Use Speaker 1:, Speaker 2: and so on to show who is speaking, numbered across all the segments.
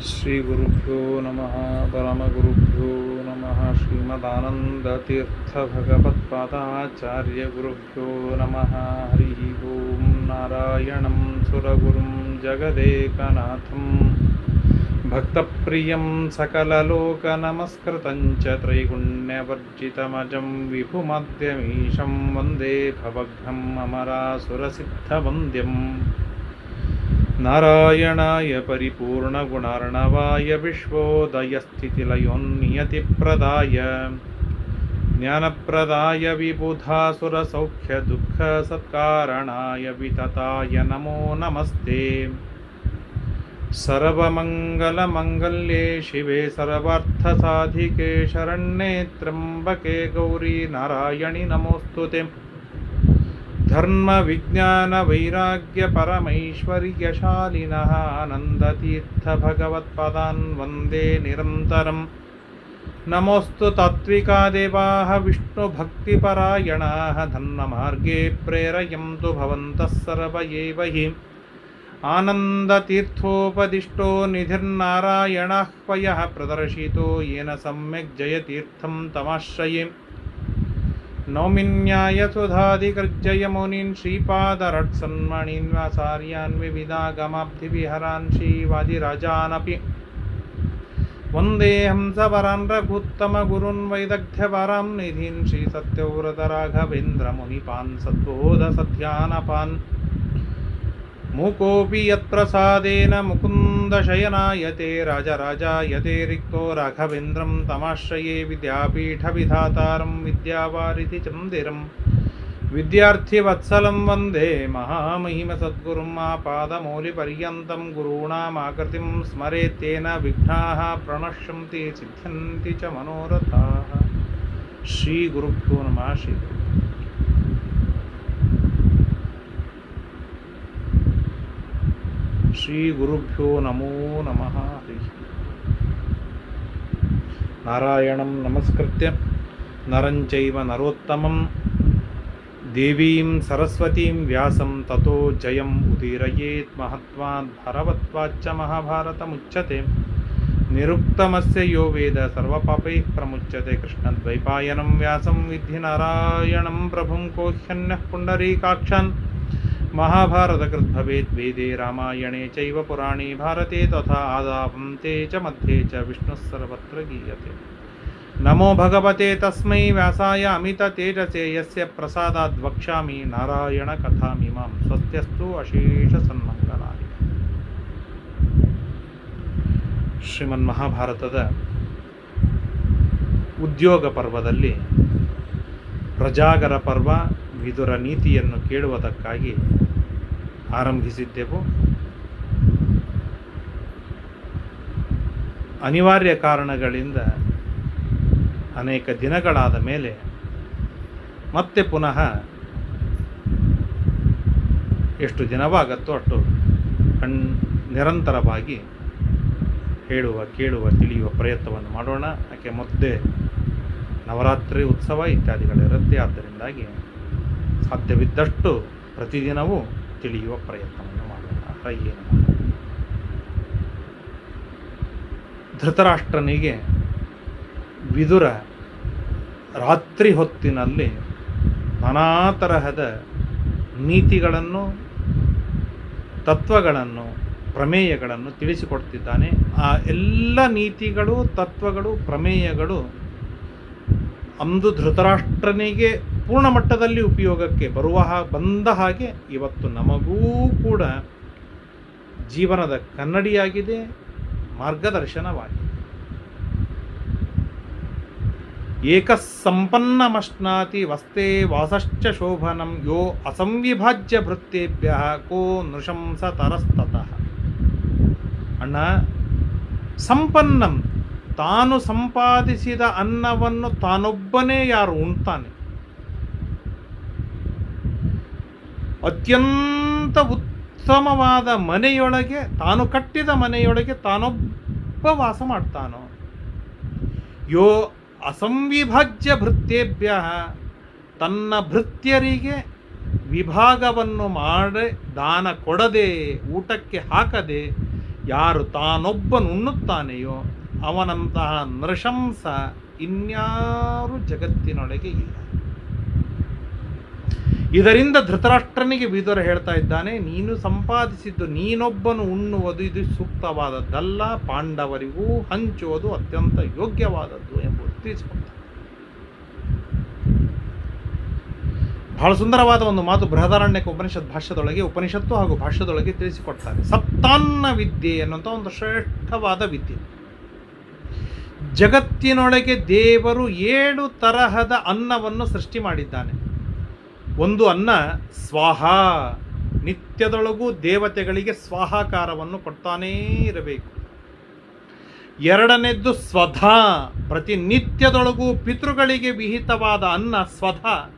Speaker 1: శ్రీగురుభ్యో నమ పరమగురుభ్యో నమ శ్రీమదానందతీర్థభగవత్పాదాచార్యగురుభ్యో నమ హరి ఓం నారాయణం సురగురుం జగదేకనాథం భక్తప్రియం సకలలోకనమస్కృతం చ త్రైగుణ్యవర్జితమజం విభుమద్యమీశం వందే భవఘ్నం అమరాసురసిద్ధవంద్యం नारायणाय परिपूर्णगुणार्णवाय विश्वोदयस्थितिलयोन्नियतिप्रदाय ज्ञानप्रदाय विबुधासुरसौख्यदुःखसत्कारणाय वितताय नमो नमस्ते। सर्वमङ्गलमङ्गल्ये शिवे सर्वार्थसाधिके शरण्ये त्र्यम्बके गौरी नारायणि नमोऽस्तु ते धर्मविज्ञानवैराग्यपरमैश्वर्यशालिनः आनन्दतीर्थभगवत्पदान् वन्दे निरन्तरम् नमोऽस्तु तात्विका देवाः विष्णुभक्तिपरायणाः धर्ममार्गे प्रेरयन्तु भवन्तः सर्व एव हि आनन्दतीर्थोपदिष्टो निधिर्नारायणाह्वयः प्रदर्शितो येन सम्यक् जयतीर्थं तमाश्रये नौमिन्यायसुधाधिकृज्जयमुनीन् श्रीपादरट्सन्मणीन् वासार्यान् विविधागमाब्धिविहरान् श्रीवाजिराजानपि। वन्देऽहं सवरान् रघुत्तमगुरुन् वैदग्ध्यवरां निधीन् श्रीसत्यव्रतराघवेन्द्रमुनिपान् सद्बोधसध्यानपान्। मूकोऽपि यत्प्रसादेन मुकुन्दशयनायते राजराजायते रिक्तो राघवेन्द्रं तमाश्रये विद्यापीठविधातारं विद्यावारिधिचन्दिरं विद्यार्थिवत्सलं वंदे महामहिमसद्गुरुं पादमौलिपर्यन्तं गुरूणामाकृतिं स्मरेत्तेन विघ्नाः प्रणश्यन्ति सिद्ध्यन्ति च मनोरथाः। श्रीगुरुभ्यो नमः श्रीगुरु శ్రీ గురుభ్యో నమో నమ హరి నారాయణం నమస్కృత్య. నరంచైవ నరోత్తమం. దేవీం సరస్వతీం వ్యాసం తతో జయం ఉదీరయేత్ మహత్వాత్ భరవత్వాచ్చ మహాభారతముచ్యతే. నిరుక్తమస్య యో వేద సర్వపాపై ప్రముచ్యతే. కృష్ణద్వైపాయనం వ్యాసం విద్ధి నారాయణం ప్రభుం కోహ్యన్య పుండరీకాక్షన్. महाभारतकृत् भवेत् वेदे रामायणे चैव पुराणे भारते तथा आदापं ते च मध्ये च विष्णुः सर्वत्र गीयते नमो भगवते तस्मै व्यासाय अमिततेजसे यस्य प्रसादाद् वक्ष्यामि नारायणकथामिमां स्वस्त्यस्तु अशेषसन्मङ्गलाय ಶ್ರೀಮನ್ಮಹಾಭಾರತದ ಉದ್ಯೋಗ ಪರ್ವದಲ್ಲಿ ಪ್ರಜಾಗರ ಪರ್ವ ವಿದುರ ನೀತಿಯನ್ನು ಕೇಳುವುದಕ್ಕಾಗಿ ಆರಂಭಿಸಿದ್ದೆವು. ಅನಿವಾರ್ಯ ಕಾರಣಗಳಿಂದ ಅನೇಕ ದಿನಗಳಾದ ಮೇಲೆ ಮತ್ತೆ ಪುನಃ ಎಷ್ಟು ದಿನವಾಗತ್ತೋ ಅಷ್ಟು ಕಣ್ ನಿರಂತರವಾಗಿ ಹೇಳುವ, ಕೇಳುವ, ತಿಳಿಯುವ ಪ್ರಯತ್ನವನ್ನು ಮಾಡೋಣ. ಯಾಕೆ ಮತ್ತೆ ನವರಾತ್ರಿ ಉತ್ಸವ ಇತ್ಯಾದಿಗಳಿರುತ್ತೆ ಆದ್ದರಿಂದಾಗಿ ಸಾಧ್ಯವಿದ್ದಷ್ಟು ಪ್ರತಿದಿನವೂ ತಿಳಿಯುವ ಪ್ರಯತ್ನವನ್ನು ಮಾಡೋಣ ಏನು. ಧೃತರಾಷ್ಟ್ರನಿಗೆ ವಿದುರ ರಾತ್ರಿ ಹೊತ್ತಿನಲ್ಲಿ ನಾನಾ ತರಹದ ನೀತಿಗಳನ್ನು, ತತ್ವಗಳನ್ನು, ಪ್ರಮೇಯಗಳನ್ನು ತಿಳಿಸಿಕೊಡ್ತಿದ್ದಾನೆ ಆ ಎಲ್ಲ ನೀತಿಗಳು, ತತ್ವಗಳು, ಪ್ರಮೇಯಗಳು ಅಂದು ಧೃತರಾಷ್ಟ್ರನಿಗೆ ಪೂರ್ಣ ಮಟ್ಟದಲ್ಲಿ ಉಪಯೋಗಕ್ಕೆ ಬರುವ ಬಂದ ಹಾಗೆ ಇವತ್ತು ನಮಗೂ ಕೂಡ ಜೀವನದ ಕನ್ನಡಿಯಾಗಿದೆ, ಮಾರ್ಗದರ್ಶನವಾಗಿದೆ. ಏಕ ಸಂಪನ್ನಮಶ್ನಾತಿ ವಸ್ತೆ ವಾಸಶ್ಚ ಶೋಭನಂ ಯೋ ಅಸಂವಿಭಾಜ್ಯ ಭೃತ್ಯೇಭ್ಯ ಕೋ ನೃಶಂಸ ತರಸ್ತತಃ. ಅಣ್ಣ, ಸಂಪನ್ನಂ ತಾನು ಸಂಪಾದಿಸಿದ ಅನ್ನವನ್ನು ತಾನೊಬ್ಬನೇ ಯಾರು ಉಣ್ತಾನೆ? ಅತ್ಯಂತ ಉತ್ತಮವಾದ ಮನೆಯೊಳಗೆ, ತಾನು ಕಟ್ಟಿದ ಮನೆಯೊಳಗೆ ತಾನೊಬ್ಬ ವಾಸ ಮಾಡ್ತಾನೋ? ಯೋ ಅಸಂವಿಭಾಜ್ಯ ಭೃತ್ಯೇಭ್ಯ, ತನ್ನ ಭೃತ್ಯರಿಗೆ ವಿಭಾಗವನ್ನು ಮಾಡಿ, ದಾನ ಕೊಡದೆ, ಊಟಕ್ಕೆ ಹಾಕದೆ, ಯಾರು ತಾನೊಬ್ಬನು ಉಣ್ಣುತ್ತಾನೆಯೋ ಅವನಂತಹ ನೃಶಂಸ ಇನ್ಯಾರು ಜಗತ್ತಿನೊಳಗೆ ಇಲ್ಲ. ಇದರಿಂದ ಧೃತರಾಷ್ಟ್ರನಿಗೆ ವಿದುರ ಹೇಳ್ತಾ ಇದ್ದಾನೆ, ನೀನು ಸಂಪಾದಿಸಿದ್ದು ನೀನೊಬ್ಬನು ಉಣ್ಣುವುದು ಇದು ಸೂಕ್ತವಾದದ್ದಲ್ಲ, ಪಾಂಡವರಿಗೂ ಹಂಚುವುದು ಅತ್ಯಂತ ಯೋಗ್ಯವಾದದ್ದು ಎಂಬುದು ತಿಳಿಸಿಕೊಡ್ತಾನೆ. ಬಹಳ ಸುಂದರವಾದ ಒಂದು ಮಾತು ಬೃಹದಾರಣ್ಯಕ ಉಪನಿಷತ್ ಭಾಷ್ಯದೊಳಗೆ, ಉಪನಿಷತ್ತು ಹಾಗೂ ಭಾಷ್ಯದೊಳಗೆ ತಿಳಿಸಿಕೊಡ್ತಾರೆ. ಸಪ್ತಾನ್ನ ವಿದ್ಯೆ ಅನ್ನುವಂಥ ಒಂದು ಶ್ರೇಷ್ಠವಾದ ವಿದ್ಯೆ. ಜಗತ್ತಿನೊಳಗೆ ದೇವರು ಏಳು ತರಹದ ಅನ್ನವನ್ನು ಸೃಷ್ಟಿ ಮಾಡಿದ್ದಾನೆ. ಒಂದು ಅನ್ನ ಸ್ವಾಹ. ನಿತ್ಯದೊಳಗೂ ದೇವತೆಗಳಿಗೆ ಸ್ವಾಹಾಕಾರವನ್ನು ಕೊಡ್ತಾನೇ ಇರಬೇಕು. ಎರಡನೇದ್ದು ಸ್ವಧ. ಪ್ರತಿನಿತ್ಯದೊಳಗೂ ಪಿತೃಗಳಿಗೆ ವಿಹಿತವಾದ ಅನ್ನ ಸ್ವಧ.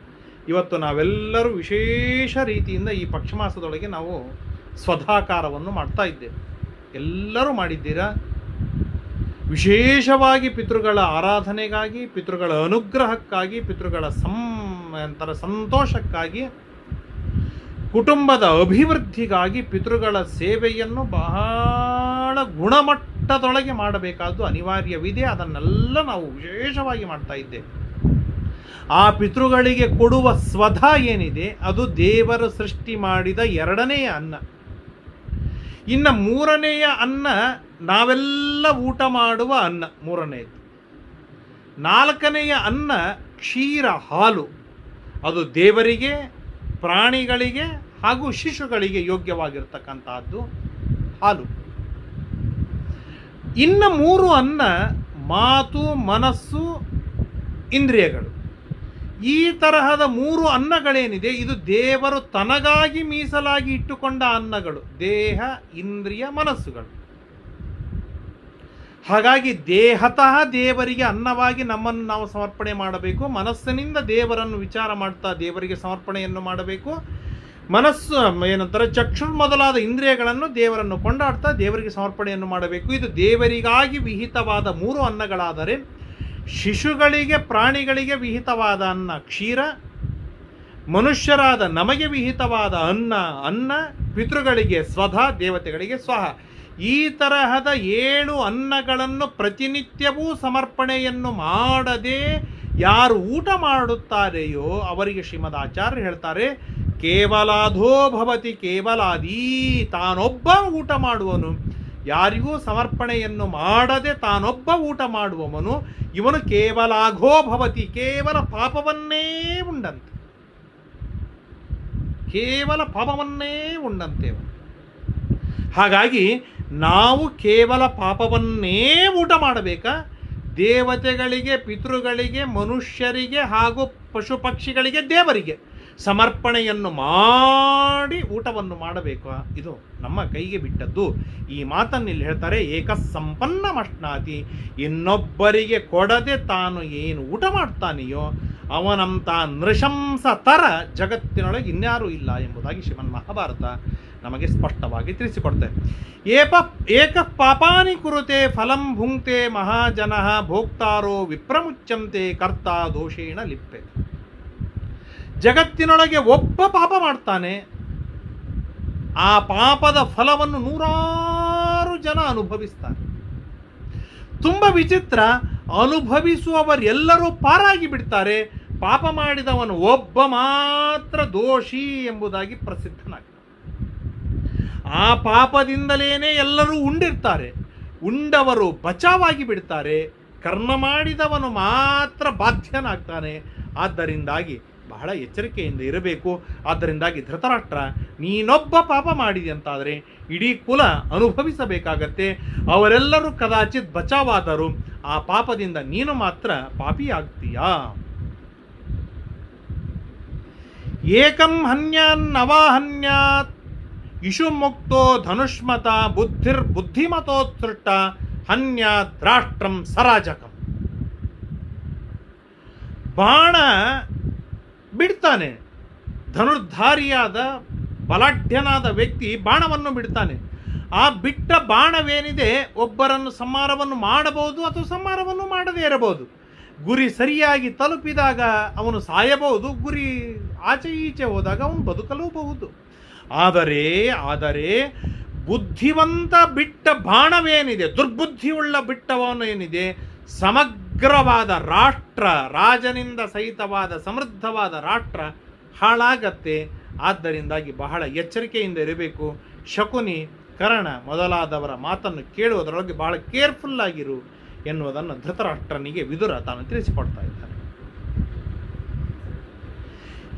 Speaker 1: ಇವತ್ತು ನಾವೆಲ್ಲರೂ ವಿಶೇಷ ರೀತಿಯಿಂದ ಈ ಪಕ್ಷಮಾಸದೊಳಗೆ ನಾವು ಸ್ವಧಾಕಾರವನ್ನು ಮಾಡ್ತಾ ಇದ್ದೇವೆ. ಎಲ್ಲರೂ ಮಾಡಿದ್ದೀರಾ? ವಿಶೇಷವಾಗಿ ಪಿತೃಗಳ ಆರಾಧನೆಗಾಗಿ, ಪಿತೃಗಳ ಅನುಗ್ರಹಕ್ಕಾಗಿ, ಪಿತೃಗಳ ಸಂ ಅಂತರ ಸಂತೋಷಕ್ಕಾಗಿ ಕುಟುಂಬದ ಅಭಿವೃದ್ಧಿಗಾಗಿ ಪಿತೃಗಳ ಸೇವೆಯನ್ನು ಬಹಳ ಗುಣಮಟ್ಟದೊಳಗೆ ಮಾಡಬೇಕಾದ್ದು ಅನಿವಾರ್ಯವಿದೆ. ಅದನ್ನೆಲ್ಲ ನಾವು ವಿಶೇಷವಾಗಿ ಮಾಡ್ತಾ ಇದ್ದೇವೆ. ಆ ಪಿತೃಗಳಿಗೆ ಕೊಡುವ ಸ್ವಧ ಏನಿದೆ? ಅದು ದೇವರು ಸೃಷ್ಟಿ ಮಾಡಿದ ಎರಡನೆಯ ಅನ್ನ. ಇನ್ನು ಮೂರನೆಯ ಅನ್ನ ನಾವೆಲ್ಲ ಊಟ ಮಾಡುವ ಅನ್ನ, ಮೂರನೆಯದು. ನಾಲ್ಕನೆಯ ಅನ್ನ ಕ್ಷೀರ ಹಾಲು. ಅದು ದೇವರಿಗೆ, ಪ್ರಾಣಿಗಳಿಗೆ ಹಾಗೂ ಶಿಶುಗಳಿಗೆ ಯೋಗ್ಯವಾಗಿರ್ತಕ್ಕಂತಹದ್ದು ಹಾಲು. ಇನ್ನು ಮೂರು ಅನ್ನ ಮಾತು, ಮನಸ್ಸು, ಇಂದ್ರಿಯಗಳು. ಈ ತರಹದ ಮೂರು ಅನ್ನಗಳೇನಿದೆ, ಇದು ದೇವರು ತನಗಾಗಿ ಮೀಸಲಾಗಿ ಇಟ್ಟುಕೊಂಡ ಅನ್ನಗಳು. ದೇಹ, ಇಂದ್ರಿಯ, ಮನಸ್ಸುಗಳು. ಹಾಗಾಗಿ ದೇಹತಃ ದೇವರಿಗೆ ಅನ್ನವಾಗಿ ನಮ್ಮನ್ನು ನಾವು ಸಮರ್ಪಣೆ ಮಾಡಬೇಕು. ಮನಸ್ಸಿನಿಂದ ದೇವರನ್ನು ವಿಚಾರ ಮಾಡ್ತಾ ದೇವರಿಗೆ ಸಮರ್ಪಣೆಯನ್ನು ಮಾಡಬೇಕು. ಮನಸ್ಸು, ಏನಂತಾರೆ ಚಕ್ಷು ಮೊದಲಾದ ಇಂದ್ರಿಯಗಳನ್ನು ದೇವರನ್ನು ಕೊಂಡಾಡ್ತಾ ದೇವರಿಗೆ ಸಮರ್ಪಣೆಯನ್ನು ಮಾಡಬೇಕು. ಇದು ದೇವರಿಗಾಗಿ ವಿಹಿತವಾದ ಮೂರು ಅನ್ನಗಳಾದರೆ, ಶಿಶುಗಳಿಗೆ, ಪ್ರಾಣಿಗಳಿಗೆ ವಿಹಿತವಾದ ಅನ್ನ, ಕ್ಷೀರ, ಮನುಷ್ಯರಾದ ನಮಗೆ ವಿಹಿತವಾದ ಅನ್ನ ಅನ್ನ, ಪಿತೃಗಳಿಗೆ ಸ್ವಧ, ದೇವತೆಗಳಿಗೆ ಸ್ವಹ. ಈ ತರಹದ ಏಳು ಅನ್ನಗಳನ್ನು ಪ್ರತಿನಿತ್ಯವೂ ಸಮರ್ಪಣೆಯನ್ನು ಮಾಡದೆ ಯಾರು ಊಟ ಮಾಡುತ್ತಾರೆಯೋ ಅವರಿಗೆ ಶ್ರೀಮದ್ ಆಚಾರ್ಯ ಹೇಳ್ತಾರೆ, ಕೇವಲಾಧೋ ಭವತಿ, ಕೇವಲಾದೀ, ತಾನೊಬ್ಬ ಊಟ ಮಾಡುವನು. ಯಾರಿಗೂ ಸಮರ್ಪಣೆಯನ್ನು ಮಾಡದೆ ತಾನೊಬ್ಬ ಊಟ ಮಾಡುವವನು. ಇವನು ಕೇವಲಾಘೋ ಭವತಿ, ಕೇವಲ ಪಾಪವನ್ನೇ ಉಂಡಂತೆ. ಕೇವಲ ಪಾಪವನ್ನೇ ಉಂಡಂತೆ ಹಾಗಾಗಿ ನಾವು ಕೇವಲ ಪಾಪವನ್ನೇ ಊಟ ಮಾಡಬೇಕಾ? ದೇವತೆಗಳಿಗೆ, ಪಿತೃಗಳಿಗೆ, ಮನುಷ್ಯರಿಗೆ ಹಾಗೂ ಪಶು ಪಕ್ಷಿಗಳಿಗೆ ದೇವರಿಗೆ ಸಮರ್ಪಣೆಯನ್ನು ಮಾಡಿ ಊಟವನ್ನು ಮಾಡಬೇಕು? ಇದು ನಮ್ಮ ಕೈಗೆ ಬಿಟ್ಟದ್ದು. ಈ ಮಾತನ್ನು ಇಲ್ಲಿ ಹೇಳ್ತಾರೆ ಏಕ ಸಂಪನ್ನಮಷ್ಣಾತಿ ಇನ್ನೊಬ್ಬರಿಗೆ ಕೊಡದೆ ತಾನು ಏನು ಊಟ ಮಾಡ್ತಾನೆಯೋ, ಅವನಂತ ನೃಶಂಸ ತರ ಜಗತ್ತಿನೊಳಗೆ ಇನ್ಯಾರೂ ಇಲ್ಲ ಎಂಬುದಾಗಿ ಶ್ರೀಮನ್ ಮಹಾಭಾರತ ನಮಗೆ ಸ್ಪಷ್ಟವಾಗಿ ತಿಳಿಸಿಕೊಡ್ತೆ. ಏಪ, ಏಕ ಪಾಪಾನಿ ಕುರುತೆ ಫಲಂ ಭುಂಕ್ತೆ ಮಹಾಜನ ಭೋಕ್ತಾರೋ ವಿಪ್ರಮುಚ್ಚಂತೆ ಕರ್ತ ದೋಷೇಣ ಲಿಪ್ಪೆ ಜಗತ್ತಿನೊಳಗೆ ಒಬ್ಬ ಪಾಪ ಮಾಡ್ತಾನೆ. ಆ ಪಾಪದ ಫಲವನ್ನು ನೂರಾರು ಜನ ಅನುಭವಿಸ್ತಾರೆ. ತುಂಬ ವಿಚಿತ್ರ, ಅನುಭವಿಸುವವರೆಲ್ಲರೂ ಪಾರಾಗಿ ಬಿಡ್ತಾರೆ. ಪಾಪ ಮಾಡಿದವನು ಒಬ್ಬ ಮಾತ್ರ ದೋಷಿ ಎಂಬುದಾಗಿ ಪ್ರಸಿದ್ಧನಾಗ್ತಾನೆ. ಆ ಪಾಪದಿಂದಲೇ ಎಲ್ಲರೂ ಉಂಡಿರ್ತಾರೆ. ಉಂಡವರು ಬಚಾವಾಗಿ ಬಿಡ್ತಾರೆ. ಕರ್ಮ ಮಾಡಿದವನು ಮಾತ್ರ ಬಾಧ್ಯನಾಗ್ತಾನೆ. ಆದ್ದರಿಂದಾಗಿ ಬಹಳ ಎಚ್ಚರಿಕೆಯಿಂದ ಇರಬೇಕು. ಆದ್ದರಿಂದಾಗಿ ಧೃತರಾಷ್ಟ್ರ, ನೀನೊಬ್ಬ ಪಾಪ ಮಾಡಿದೆ ಅಂತಾದರೆ ಇಡೀ ಕುಲ ಅನುಭವಿಸಬೇಕಾಗತ್ತೆ. ಅವರೆಲ್ಲರೂ ಕದಾಚಿತ್ ಬಚಾವಾದರು. ಆ ಪಾಪದಿಂದ ನೀನು ಮಾತ್ರ ಪಾಪಿಯಾಗ್ತೀಯಾ? ಏಕಂ ಹನ್ಯಾನ್ ನವಾಹನ್ಯಾತ್. ಇಶು ಮುಕ್ತೋ ಧನುಷ್ಮತ ಬುದ್ಧಿರ್ ಬುದ್ಧಿಮತೋತ್ಸೃಷ್ಟ ಹನ್ಯ ದ್ರಾಷ್ಟ್ರಂ ಸರಾಜಕಂ. ಬಾಣ ಬಿಡ್ತಾನೆ. ಧನುರ್ಧಾರಿಯಾದ ಬಲಾಢ್ಯನಾದ ವ್ಯಕ್ತಿ ಬಾಣವನ್ನು ಬಿಡ್ತಾನೆ. ಆ ಬಿಟ್ಟ ಬಾಣವೇನಿದೆ ಒಬ್ಬರನ್ನು ಸಂಹಾರವನ್ನು ಮಾಡಬಹುದು ಅಥವಾ ಸಂಹಾರವನ್ನು ಮಾಡದೇ ಇರಬಹುದು. ಗುರಿ ಸರಿಯಾಗಿ ತಲುಪಿದಾಗ ಅವನು ಸಾಯಬಹುದು, ಗುರಿ ಆಚೆ ಈಚೆ ಹೋದಾಗ ಅವನು ಬದುಕಲೂಬಹುದು. ಆದರೆ ಆದರೆ ಬುದ್ಧಿವಂತ ಬಿಟ್ಟ ಬಾಣವೇನಿದೆ? ದುರ್ಬುದ್ಧಿಯುಳ್ಳ ಬಿಟ್ಟವನು ಏನಿದೆ? ಸಮಗ್ರವಾದ ರಾಷ್ಟ್ರ, ರಾಜನಿಂದ ಸಹಿತವಾದ, ಸಮೃದ್ಧವಾದ ರಾಷ್ಟ್ರ ಹಾಳಾಗತ್ತೆ. ಆದ್ದರಿಂದಾಗಿ ಬಹಳ ಎಚ್ಚರಿಕೆಯಿಂದ ಇರಬೇಕು. ಶಕುನಿ, ಕರ್ಣ ಮೊದಲಾದವರ ಮಾತನ್ನು ಕೇಳುವುದರೊಳಗೆ ಬಹಳ ಕೇರ್ಫುಲ್ ಆಗಿರು ಎನ್ನುವುದನ್ನು ಧೃತರಾಷ್ಟ್ರನಿಗೆ ವಿದುರ ತಾನು ತಿಳಿಸಿಕೊಡ್ತಾ ಇದ್ದಾನೆ.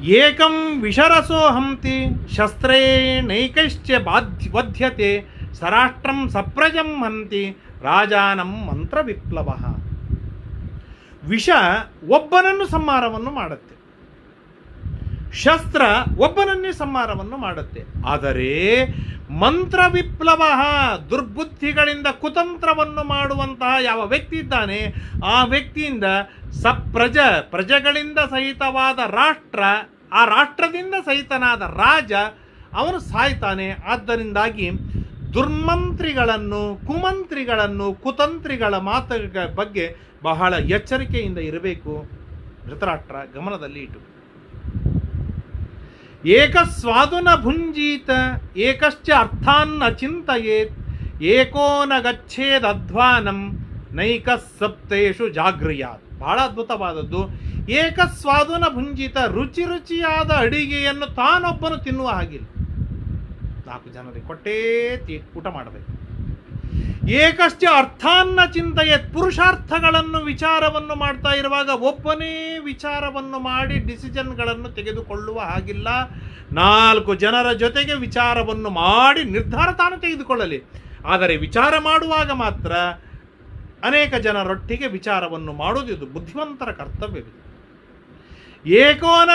Speaker 1: ಏಕಂ ವಿಶರಸೋ ಹಂತಿ ಶಸ್ತ್ರೇ ನೈಕಶ್ಚ ಬಾಧ್ಯ ಬದ್ಧ್ಯತೆ ಸರಾಷ್ಟ್ರಂ ಸಪ್ರಜಂ ಹಂತಿ ರಾಜಾನಂ ಮಂತ್ರ ವಿಪ್ಲವ ವಿಷ ಒಬ್ಬನನ್ನು ಸಂಹಾರವನ್ನು ಮಾಡುತ್ತೆ. ಶಸ್ತ್ರ ಒಬ್ಬನನ್ನೇ ಸಂಹಾರವನ್ನು ಮಾಡುತ್ತೆ. ಆದರೆ ಮಂತ್ರ ವಿಪ್ಲವ ದುರ್ಬುದ್ಧಿಗಳಿಂದ ಕುತಂತ್ರವನ್ನು ಮಾಡುವಂತಹ ಯಾವ ವ್ಯಕ್ತಿ ಇದ್ದಾನೆ, ಆ ವ್ಯಕ್ತಿಯಿಂದ ಸಪ್ರಜ, ಪ್ರಜೆಗಳಿಂದ ಸಹಿತವಾದ ರಾಷ್ಟ್ರ, ಆ ರಾಷ್ಟ್ರದಿಂದ ಸಹಿತನಾದ ರಾಜ, ಅವನು ಸಾಯ್ತಾನೆ. ಆದ್ದರಿಂದಾಗಿ ದುರ್ಮಂತ್ರಿಗಳನ್ನು, ಕುಮಂತ್ರಿಗಳನ್ನು, ಕುತಂತ್ರಿಗಳ ಮಾತುಗಳ ಬಗ್ಗೆ ಬಹಳ ಎಚ್ಚರಿಕೆಯಿಂದ ಇರಬೇಕು. ಧೃತರಾಷ್ಟ್ರ ಗಮನದಲ್ಲಿ ಇಟ್ಟು ಏಕಸ್ವಾದುನ ಭುಂಜೀತ, ಏಕಶ್ಚ ಅರ್ಥಾನ್ನ ಚಿಂತೆಯೇತ್, ಏಕೋ ನ ಗಚ್ಚೇದಧ್ವಾನಂ ನೈಕ ಸಪ್ತೇಶು ಜಾಗ್ರಿಯಾತ್. ಬಹಳ ಅದ್ಭುತವಾದದ್ದು. ಏಕಸ್ವಾದುನ ಭುಂಜಿತ ರುಚಿ ರುಚಿಯಾದ ಅಡಿಗೆಯನ್ನು ತಾನೊಬ್ಬನು ತಿನ್ನುವ ಹಾಗಿಲ್ಲ. ನಾಲ್ಕು ಜನರಿಗೆ ಕೊಟ್ಟೇ ತಿ ಊಟ ಮಾಡಬೇಕು. ಏಕಶ್ಚ ಅರ್ಥಾನ್ನ ಚಿಂತೆಯತ್ ಪುರುಷಾರ್ಥಗಳನ್ನು ವಿಚಾರವನ್ನು ಮಾಡ್ತಾ ಇರುವಾಗ ಒಬ್ಬನೇ ವಿಚಾರವನ್ನು ಮಾಡಿ ಡಿಸಿಷನ್ಗಳನ್ನು ತೆಗೆದುಕೊಳ್ಳುವ ಹಾಗಿಲ್ಲ. ನಾಲ್ಕು ಜನರ ಜೊತೆಗೆ ವಿಚಾರವನ್ನು ಮಾಡಿ ನಿರ್ಧಾರ ತಾನು ತೆಗೆದುಕೊಳ್ಳಲಿ. ಆದರೆ ವಿಚಾರ ಮಾಡುವಾಗ ಮಾತ್ರ ಅನೇಕ ಜನರೊಟ್ಟಿಗೆ ವಿಚಾರವನ್ನು ಮಾಡುವುದು ಇದು ಬುದ್ಧಿವಂತರ ಕರ್ತವ್ಯವಿದೆ. ಏಕೋನ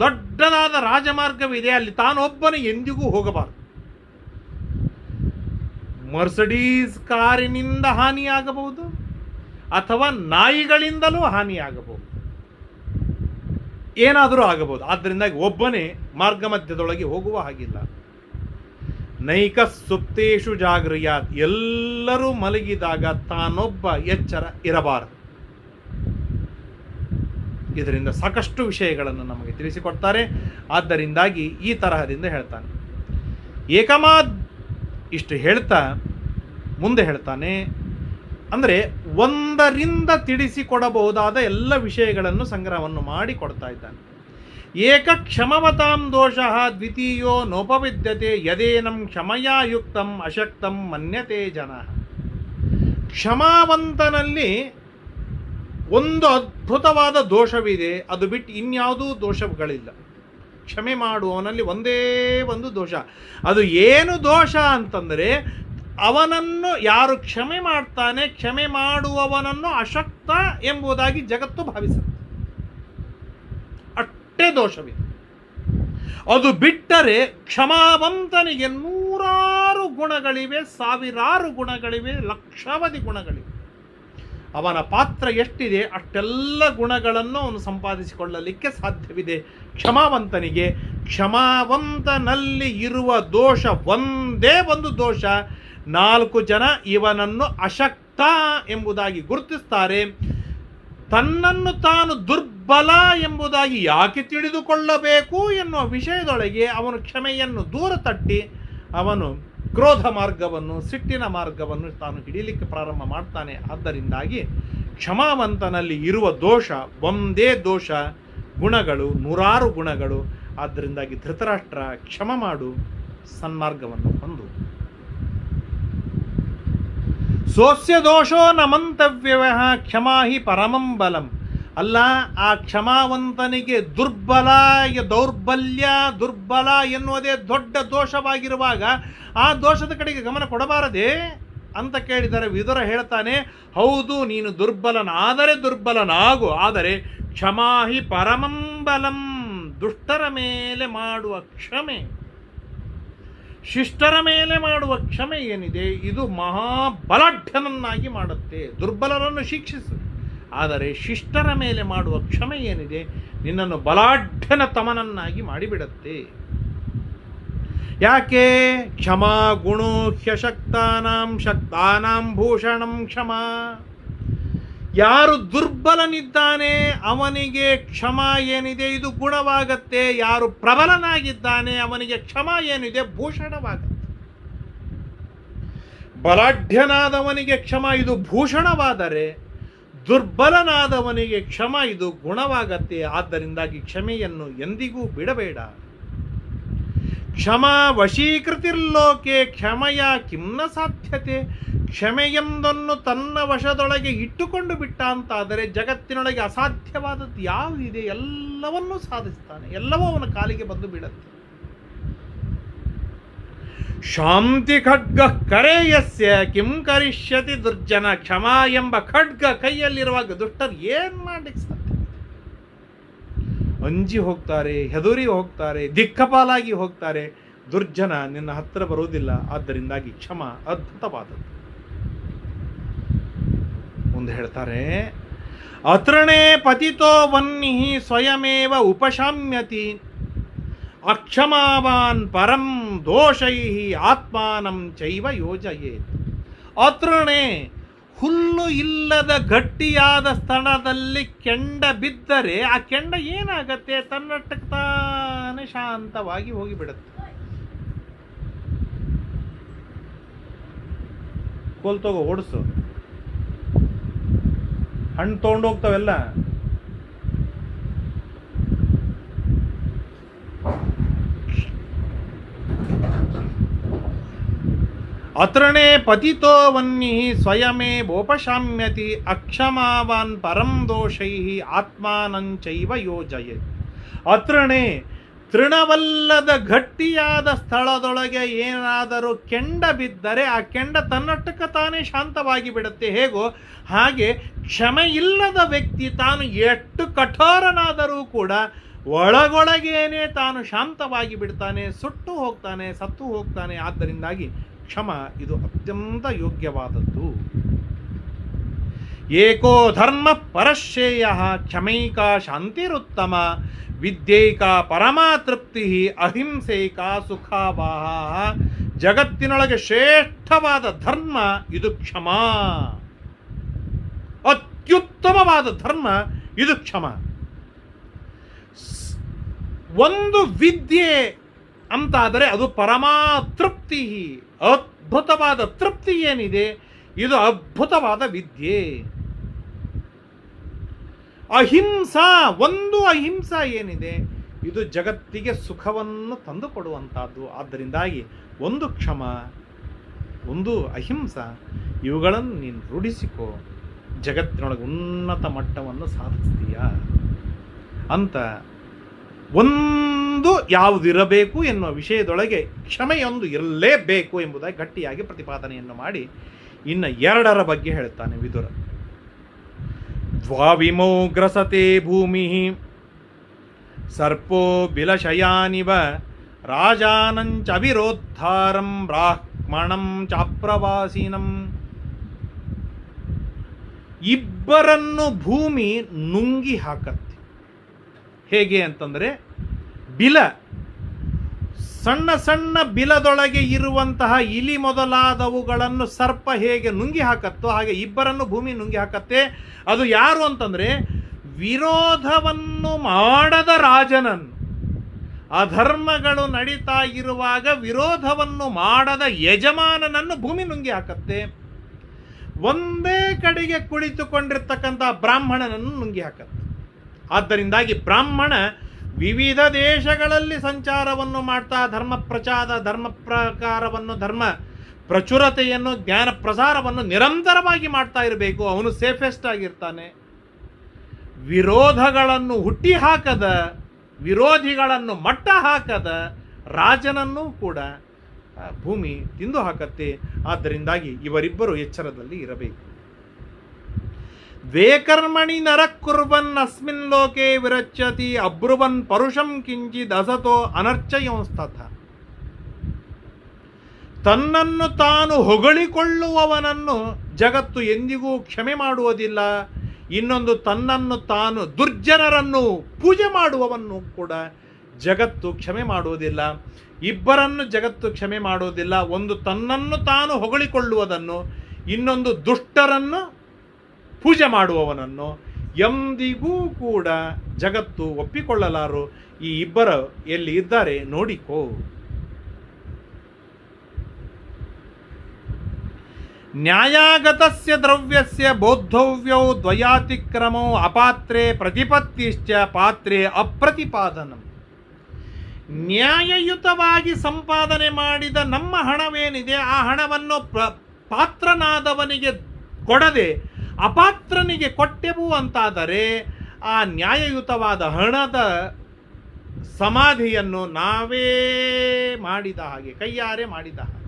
Speaker 1: ದೊಡ್ಡದಾದ ರಾಜಮಾರ್ಗವಿದೆ. ಅಲ್ಲಿ ತಾನೊಬ್ಬನು ಎಂದಿಗೂ ಹೋಗಬಾರದು. ಮರ್ಸಡೀಸ್ ಕಾರಿನಿಂದ ಹಾನಿಯಾಗಬಹುದು ಅಥವಾ ನಾಯಿಗಳಿಂದಲೂ ಹಾನಿಯಾಗಬಹುದು. ಏನಾದರೂ ಆಗಬಹುದು. ಆದ್ದರಿಂದಾಗಿ ಒಬ್ಬನೇ ಮಾರ್ಗ ಮಧ್ಯದೊಳಗೆ ಹೋಗುವ ಹಾಗಿಲ್ಲ. ನೈಕ ಸುಪ್ತೇಶು ಜಾಗೃಯಾತ್ ಎಲ್ಲರೂ ಮಲಗಿದಾಗ ತಾನೊಬ್ಬ ಎಚ್ಚರ ಇರಬಾರದು. ಇದರಿಂದ ಸಾಕಷ್ಟು ವಿಷಯಗಳನ್ನು ನಮಗೆ ತಿಳಿಸಿಕೊಡ್ತಾರೆ. ಆದ್ದರಿಂದಾಗಿ ಈ ತರಹದಿಂದ ಹೇಳ್ತಾನೆ. ಏಕಮಾದ್ ಇಷ್ಟು ಹೇಳ್ತಾ, ಮುಂದೆ ಹೇಳ್ತಾನೆ, ಅಂದರೆ ಒಂದರಿಂದ ತಿಳಿಸಿಕೊಡಬಹುದಾದ ಎಲ್ಲ ವಿಷಯಗಳನ್ನು ಸಂಗ್ರಹವನ್ನು ಮಾಡಿ ಕೊಡ್ತಾ ಇದ್ದಾನೆ. ಏಕ ಕ್ಷಮವತಾಂ ದೋಷ ದ್ವಿತೀಯೋ ನೋಪವಿದ್ಯತೆ ಯದೇನಂ ಕ್ಷಮಯಾಯುಕ್ತಂ ಅಶಕ್ತಂ ಮನ್ಯತೆ ಜನ. ಕ್ಷಮಾವಂತನಲ್ಲಿ ಒಂದು ಅದ್ಭುತವಾದ ದೋಷವಿದೆ, ಅದು ಬಿಟ್ಟು ಇನ್ಯಾವುದೂ ದೋಷಗಳಿಲ್ಲ. ಕ್ಷಮೆ ಮಾಡುವವನಲ್ಲಿ ಒಂದೇ ಒಂದು ದೋಷ. ಅದು ಏನು ದೋಷ ಅಂತಂದರೆ, ಅವನನ್ನು ಯಾರು ಕ್ಷಮೆ ಮಾಡ್ತಾನೆ, ಕ್ಷಮೆ ಮಾಡುವವನನ್ನು ಅಶಕ್ತ ಎಂಬುದಾಗಿ ಜಗತ್ತು ಭಾವಿಸುತ್ತೆ. ಅಷ್ಟೇ ದೋಷವಿದೆ ಅದು ಬಿಟ್ಟರೆ ಕ್ಷಮಾವಂತನಿಗೆ ನೂರಾರು ಗುಣಗಳಿವೆ, ಸಾವಿರಾರು ಗುಣಗಳಿವೆ, ಲಕ್ಷಾವಧಿ ಗುಣಗಳಿವೆ. ಅವನ ಪಾತ್ರ ಎಷ್ಟಿದೆ ಅಷ್ಟೆಲ್ಲ ಗುಣಗಳನ್ನು ಅವನು ಸಂಪಾದಿಸಿಕೊಳ್ಳಲಿಕ್ಕೆ ಸಾಧ್ಯವಿದೆ. ಕ್ಷಮಾವಂತನಿಗೆ, ಕ್ಷಮಾವಂತನಲ್ಲಿ ಇರುವ ದೋಷ ಒಂದೇ ಒಂದು ದೋಷ. ನಾಲ್ಕು ಜನ ಇವನನ್ನು ಅಶಕ್ತ ಎಂಬುದಾಗಿ ಗುರುತಿಸ್ತಾರೆ. ತನ್ನನ್ನು ತಾನು ದುರ್ಬಲ ಎಂಬುದಾಗಿ ಯಾಕೆ ತಿಳಿದುಕೊಳ್ಳಬೇಕು ಎನ್ನುವ ವಿಷಯದೊಳಗೆ ಅವನು ಕ್ಷಮೆಯನ್ನು ದೂರ ತಟ್ಟಿ ಅವನು ಕ್ರೋಧ ಮಾರ್ಗವನ್ನು, ಸಿಟ್ಟಿನ ಮಾರ್ಗವನ್ನು ತಾನು ಹಿಡಿಯಲಿಕ್ಕೆ ಪ್ರಾರಂಭ ಮಾಡ್ತಾನೆ. ಆದ್ದರಿಂದಾಗಿ ಕ್ಷಮಾವಂತನಲ್ಲಿ ಇರುವ ದೋಷ, ಒಂದೇ ದೋಷ, ಗುಣಗಳು, ನೂರಾರು ಗುಣಗಳು. ಆದ್ದರಿಂದಾಗಿ ಧೃತರಾಷ್ಟ್ರ ಕ್ಷಮ ಮಾಡು, ಸನ್ಮಾರ್ಗವನ್ನು ಹೊಂದು. ಸೋಸ್ಯ ದೋಷೋ ನ ಮಂತವ್ಯ ಕ್ಷಮಾ ಹಿ ಪರಮಂ ಬಲಂ. ಅಲ್ಲ, ಆ ಕ್ಷಮಾವಂತನಿಗೆ ದುರ್ಬಲ ದೌರ್ಬಲ್ಯ, ದುರ್ಬಲ ಎನ್ನುವುದೇ ದೊಡ್ಡ ದೋಷವಾಗಿರುವಾಗ ಆ ದೋಷದ ಕಡೆಗೆ ಗಮನ ಕೊಡಬಾರದೆ ಅಂತ ಕೇಳಿದರೆ ವಿದುರ ಹೇಳ್ತಾನೆ, ಹೌದು, ನೀನು ದುರ್ಬಲನಾದರೆ ದುರ್ಬಲನಾಗು, ಆದರೆ ಕ್ಷಮಾಹಿ ಪರಮಂಬಲಂ ಪರಮಂ ಬಲಂ, ದುಷ್ಟರ ಮೇಲೆ ಮಾಡುವ ಕ್ಷಮೆ. ಶಿಷ್ಟರ ಮೇಲೆ ಮಾಡುವ ಕ್ಷಮೆ ಏನಿದೆ? ಇದು ಮಹಾಬಲಾಢ್ಯನನ್ನಾಗಿ ಮಾಡುತ್ತೆ. ದುರ್ಬಲರನ್ನು ಶಿಕ್ಷಿಸು. ಆದರೆ ಶಿಷ್ಟರ ಮೇಲೆ ಮಾಡುವ ಕ್ಷಮೆ ಏನಿದೆ? ನಿನ್ನನ್ನು ಬಲಾಢ್ಯನ ತಮನನ್ನಾಗಿ ಮಾಡಿಬಿಡತ್ತೆ. ಯಾಕೆ? ಕ್ಷಮಾ ಗುಣೋ ಹ್ಯಶಕ್ತಾನಾಂ ಶಕ್ತಾನಾಂ ಭೂಷಣಂ ಕ್ಷಮಾ. ಯಾರು ದುರ್ಬಲನಿದ್ದಾನೆ ಅವನಿಗೆ ಕ್ಷಮ ಏನಿದೆ? ಇದು ಗುಣವಾಗತ್ತೆ. ಯಾರು ಪ್ರಬಲನಾಗಿದ್ದಾನೆ ಅವನಿಗೆ ಕ್ಷಮ ಏನಿದೆ? ಭೂಷಣವಾಗತ್ತೆ. ಬಲಾಢ್ಯನಾದವನಿಗೆ ಕ್ಷಮ, ಇದು ಭೂಷಣವಾದರೆ ದುರ್ಬಲನಾದವನಿಗೆ ಕ್ಷಮ, ಇದು ಗುಣವಾಗತ್ತೆ. ಆದ್ದರಿಂದಾಗಿ ಕ್ಷಮೆಯನ್ನು ಎಂದಿಗೂ ಬಿಡಬೇಡ. ಕ್ಷಮಾ ವಶೀಕೃತಿರ್ಲೋಕೆ ಕ್ಷಮೆಯ ಕಿಮ್ನ ಸಾಧ್ಯತೆ. ಕ್ಷಮೆಯೊಂದನ್ನು ತನ್ನ ವಶದೊಳಗೆ ಇಟ್ಟುಕೊಂಡು ಬಿಟ್ಟ ಅಂತಾದರೆ ಜಗತ್ತಿನೊಳಗೆ ಅಸಾಧ್ಯವಾದದ್ದು ಯಾವುದಿದೆ ಎಲ್ಲವನ್ನೂ ಸಾಧಿಸ್ತಾನೆ. ಎಲ್ಲವೂ ಅವನ ಕಾಲಿಗೆ ಬಂದು ಬೀಳುತ್ತೆ. ಶಾಂತಿ ಖಡ್ಗ ಕರೆಯಸ್ಯ, ಕಿಂ ಕರಿಷ್ಯತಿ ದುರ್ಜನ ಕ್ಷಮಾ ಎಂಬ ಖಡ್ಗ ಕೈಯಲ್ಲಿರುವಾಗ ದುಷ್ಟರು ಏನ್ ಮಾಡ್ಲಿಕ್ಕೆ ಅಂಜಿ ಹೋಗ್ತಾರೆ, ಹೆದರಿ ಹೋಗ್ತಾರೆ, ದಿಕ್ಕಪಾಲಾಗಿ ಹೋಗ್ತಾರೆ. ದುರ್ಜನ ನಿನ್ನ ಹತ್ತಿರ ಬರುವುದಿಲ್ಲ, ಆದ್ದರಿಂದಾಗಿ ಕ್ಷಮ ಅದ್ಭುತವಾದದ್ದು. ಮುಂದೆ ಹೇಳ್ತಾರೆ ಅತ್ರಣೇ ಪತಿತೋ ವನ್ನಿಹಿ ಸ್ವಯಮೇವ ಉಪಶಾಮ್ಯತಿ ಅಕ್ಷಮಾವಾನ್ ಪರಂ ದೋಷೈ ಆತ್ಮಾನಂ ಚೈವ ಯೋಜಯೇತ್ ಅತೃಣೆ ಹುಲ್ಲು ಇಲ್ಲದ ಗಟ್ಟಿಯಾದ ಸ್ಥಳದಲ್ಲಿ ಕೆಂಡ ಬಿದ್ದರೆ ಆ ಕೆಂಡ ಏನಾಗತ್ತೆ? ತನ್ನಟ್ಟಕ್ಕೆ ತಾನೇ ಶಾಂತವಾಗಿ ಹೋಗಿಬಿಡುತ್ತೆ. ಕೋಲ್ ತಗೋ, ಓಡಿಸು. ಹಣ್ಣು ತೊಗೊಂಡು ಹೋಗ್ತಾವೆಲ್ಲ. ಅತೃಣೆ ಪತಿತೋ ವನ್ನಿ ಸ್ವಯಮೇ ಬೋಪಶಾಮ್ಯತಿ ಅಕ್ಷಮಾವಾನ್ ಪರಂ ದೋಷೈ ಆತ್ಮಾನಂಚೈವ ಯೋಜಯೆ. ಅತ್ರಣೇ ತೃಣವಲ್ಲದ ಗಟ್ಟಿಯಾದ ಸ್ಥಳದೊಳಗೆ ಏನಾದರೂ ಕೆಂಡ ಬಿದ್ದರೆ ಆ ಕೆಂಡ ತನ್ನಷ್ಟಕ್ಕೆ ತಾನೇ ಶಾಂತವಾಗಿ ಬಿಡುತ್ತೆ. ಹೇಗೋ? ಹಾಗೆ ಕ್ಷಮೆ ಇಲ್ಲದ ವ್ಯಕ್ತಿ ತಾನು ಎಷ್ಟು ಕಠೋರನಾದರೂ ಕೂಡ ಒಳಗೊಳಗೇನೆ ತಾನು ಶಾಂತವಾಗಿ ಬಿಡ್ತಾನೆ, ಸುಟ್ಟು ಹೋಗ್ತಾನೆ, ಸತ್ತು ಹೋಗ್ತಾನೆ. ಆದ್ದರಿಂದಾಗಿ ಕ್ಷಮ ಇದು ಅತ್ಯಂತ ಯೋಗ್ಯವಾದದ್ದು. ಏಕೋ ಧರ್ಮ ಪರಶ್ರೇಯ ಕ್ಷಮೈಕಾ ಶಾಂತಿರುತ್ತಮ, ವಿದ್ಯೈಕ ಪರಮಾತೃಪ್ತಿ ಅಹಿಂಸೈಕ ಸುಖಾವಾಹ. ಜಗತ್ತಿನೊಳಗೆ ಶ್ರೇಷ್ಠವಾದ ಧರ್ಮ ಇದು ಕ್ಷಮ. ಅತ್ಯುತ್ತಮವಾದ ಧರ್ಮ ಇದು ಕ್ಷಮ. ಒಂದು ವಿದ್ಯೆ ಅಂತಾದರೆ ಅದು ಪರಮಾತೃಪ್ತಿ ಅದ್ಭುತವಾದ ತೃಪ್ತಿ ಏನಿದೆ? ಇದು ಅದ್ಭುತವಾದ ವಿದ್ಯೆ. ಅಹಿಂಸಾ, ಒಂದು ಅಹಿಂಸಾ ಏನಿದೆ? ಇದು ಜಗತ್ತಿಗೆ ಸುಖವನ್ನು ತಂದುಕೊಡುವಂತಹದ್ದು ಆದ್ದರಿಂದಾಗಿ ಒಂದು ಕ್ಷಮ, ಒಂದು ಅಹಿಂಸಾ, ಇವುಗಳನ್ನು ನೀನು ರೂಢಿಸಿಕೊ. ಜಗತ್ತಿನೊಳಗೆ ಉನ್ನತ ಮಟ್ಟವನ್ನು ಸಾಧಿಸ್ತೀಯ? ಅಂತ ಒಂದು ಯಾವುದಿರಬೇಕು ಎನ್ನುವ ವಿಷಯದೊಳಗೆ ಕ್ಷಮೆಯೊಂದು ಇರಲೇಬೇಕು ಎಂಬುದಾಗಿ ಗಟ್ಟಿಯಾಗಿ ಪ್ರತಿಪಾದನೆಯನ್ನು ಮಾಡಿ ಇನ್ನು ಎರಡರ ಬಗ್ಗೆ ಹೇಳುತ್ತಾನೆ ವಿದುರ. ದ್ವಾವಿಮೋ ಗ್ರಸತೆ ಭೂಮಿ ಸರ್ಪೋ ಬಿಲಶಯಾನಿವ, ರಾಜಾನಂಚ ಅವಿರೋದ್ಧಾರಂ ಬ್ರಾಹ್ಮಣಂ ಚಾಪ್ರವಾಸಿನಂ. ಇಬ್ಬರನ್ನು ಭೂಮಿ ನುಂಗಿ ಹಾಕತ್ತೆ. ಹೇಗೆ ಅಂತಂದರೆ, ಬಿಲ, ಸಣ್ಣ ಸಣ್ಣ ಬಿಲದೊಳಗೆ ಇರುವಂತಹ ಇಲಿ ಮೊದಲಾದವುಗಳನ್ನು ಸರ್ಪ ಹೇಗೆ ನುಂಗಿ ಹಾಕತ್ತೋ, ಹಾಗೆ ಇಬ್ಬರನ್ನು ಭೂಮಿ ನುಂಗಿ ಹಾಕತ್ತೆ. ಅದು ಯಾರು ಅಂತಂದರೆ, ವಿರೋಧವನ್ನು ಮಾಡದ ರಾಜನನ್ನು. ಅಧರ್ಮಗಳು ನಡೀತಾ ಇರುವಾಗ ವಿರೋಧವನ್ನು ಮಾಡದ ಯಜಮಾನನನ್ನು ಭೂಮಿ ನುಂಗಿ ಹಾಕತ್ತೆ. ಒಂದೇ ಕಡೆಗೆ ಕುಳಿತುಕೊಂಡಿರ್ತಕ್ಕಂಥ ಬ್ರಾಹ್ಮಣನನ್ನು ನುಂಗಿ ಹಾಕತ್ತೆ. ಆದ್ದರಿಂದಾಗಿ ಬ್ರಾಹ್ಮಣ ವಿವಿಧ ದೇಶಗಳಲ್ಲಿ ಸಂಚಾರವನ್ನು ಮಾಡ್ತಾ ಧರ್ಮ ಪ್ರಚಾರ, ಧರ್ಮ ಪ್ರಕಾರವನ್ನು, ಧರ್ಮ ಪ್ರಚುರತೆಯನ್ನು, ಜ್ಞಾನ ಪ್ರಸಾರವನ್ನು ನಿರಂತರವಾಗಿ ಮಾಡ್ತಾ ಇರಬೇಕು. ಅವನು ಸೇಫೆಸ್ಟ್ ಆಗಿರ್ತಾನೆ. ವಿರೋಧಗಳನ್ನು ಹುಟ್ಟಿ ಹಾಕದ, ವಿರೋಧಿಗಳನ್ನು ಮಟ್ಟ ಹಾಕದ ರಾಜನನ್ನೂ ಕೂಡ ಭೂಮಿ ತಿಂದು ಹಾಕತ್ತೆ. ಆದ್ದರಿಂದಾಗಿ ಇವರಿಬ್ಬರು ಎಚ್ಚರದಲ್ಲಿ ಇರಬೇಕು. ದ್ವೇಕರ್ಮಣಿ ನರಕುರ್ವನ್ ಅಸ್ಮಿನ್ ಲೋಕೆ ವಿರಚ್ಯತಿ, ಅಬ್ರುವನ್ ಪರುಷಂ ಕಿಂಚಿದ್ ಅಸತೋ ಅನರ್ಚಯಂಸ್ತಥ. ತನ್ನನ್ನು ತಾನು ಹೊಗಳಿಕೊಳ್ಳುವವನನ್ನು ಜಗತ್ತು ಎಂದಿಗೂ ಕ್ಷಮೆ ಮಾಡುವುದಿಲ್ಲ, ಇನ್ನೊಂದು ತನ್ನನ್ನು ತಾನು ದುರ್ಜನರನ್ನು ಪೂಜೆ ಮಾಡುವವನ್ನು ಕೂಡ ಜಗತ್ತು ಕ್ಷಮೆ ಮಾಡುವುದಿಲ್ಲ. ಇಬ್ಬರನ್ನು ಜಗತ್ತು ಕ್ಷಮೆ ಮಾಡುವುದಿಲ್ಲ, ಒಂದು ತನ್ನನ್ನು ತಾನು ಹೊಗಳಿಕೊಳ್ಳುವುದನ್ನು, ಇನ್ನೊಂದು ದುಷ್ಟರನ್ನು ಪೂಜೆ ಮಾಡುವವನನ್ನು ಎಂದಿಗೂ ಕೂಡ ಜಗತ್ತು ಒಪ್ಪಿಕೊಳ್ಳಲಾರು ಈ ಇಬ್ಬರು ಎಲ್ಲಿ ಇದ್ದಾರೆ ನೋಡಿಕೋ ನ್ಯಾಯಾಗತಸ್ಯ ದ್ರವ್ಯಸ್ಯ ಬೋದ್ಧವ್ಯೌ ದ್ವಯಾತಿಕ್ರಮೋ ಅಪಾತ್ರೆ ಪ್ರತಿಪತ್ತಿಶ್ಚ ಪಾತ್ರೆ ಅಪ್ರತಿಪಾದನಂ. ನ್ಯಾಯಯುತವಾಗಿ ಸಂಪಾದನೆ ಮಾಡಿದ ನಮ್ಮ ಹಣವೇನಿದೆ ಆ ಹಣವನ್ನು ಪ್ರ ಪಾತ್ರನಾದವನಿಗೆ ಕೊಡದೆ ಅಪಾತ್ರನಿಗೆ ಕೊಟ್ಟೆವು ಅಂತಾದರೆ ಆ ನ್ಯಾಯಯುತವಾದ ಹಣದ ಸಮಾಧಿಯನ್ನು ನಾವೇ ಮಾಡಿದ ಹಾಗೆ ಕೈಯಾರೆ ಮಾಡಿದ ಹಾಗೆ.